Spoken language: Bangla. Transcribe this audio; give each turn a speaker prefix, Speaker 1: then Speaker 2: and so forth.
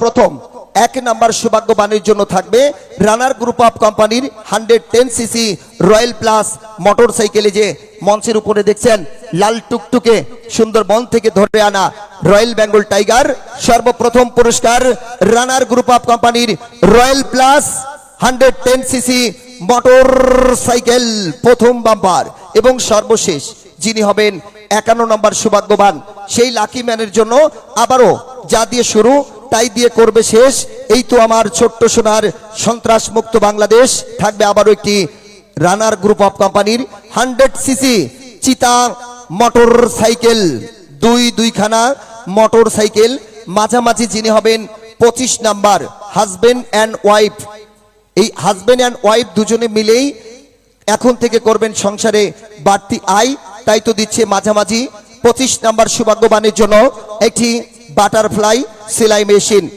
Speaker 1: প্রথম, এক নাম্বার সৌভাগ্যবানের জন্য থাকবে রানার গ্রুপ অফ কোম্পানির hundred ten CC royal plus motor সাইকেলে যে মঞ্চের উপরে দেখছেন, লাল টুকটুকে সুন্দরবন থেকে ধরে আনা রয়্যাল বেঙ্গল টাইগার। সর্বপ্রথম পুরস্কার রানার গ্রুপ অফ কোম্পানির royal plus hundred ten CC motorcycle প্রথম বাম্পার। এবং সর্বশেষ যিনি হবেন একান্ন নম্বর সৌভাগ্যবান, সেই লাকি ম্যানের জন্য আবারও যা দিয়ে শুরু তাই দিয়ে করবে শেষ। এই তো আমার ছোট্ট সোনার সন্ত্রাস মুক্ত বাংলাদেশ। থাকবে আবারও একটি রানার গ্রুপ অফ কোম্পানির হান্ড্রেড সিসি চিতা মোটর সাইকেল। দুই দুইখানা মোটর সাইকেল। মাঝামাঝি যিনি হবেন পঁচিশ নাম্বার হাজবেন্ড অ্যান্ড ওয়াইফ। এই হাজবেন্ড অ্যান্ড ওয়াইফ দুজনে মিলেই এখন থেকে করবেন সংসারে বাড়তি আয়। তাই তো দিচ্ছে মাঝামাঝি। পঁচিশ নাম্বার সৌভাগ্যবানের জন্য একটি বাটারফ্লাই Silai mesin.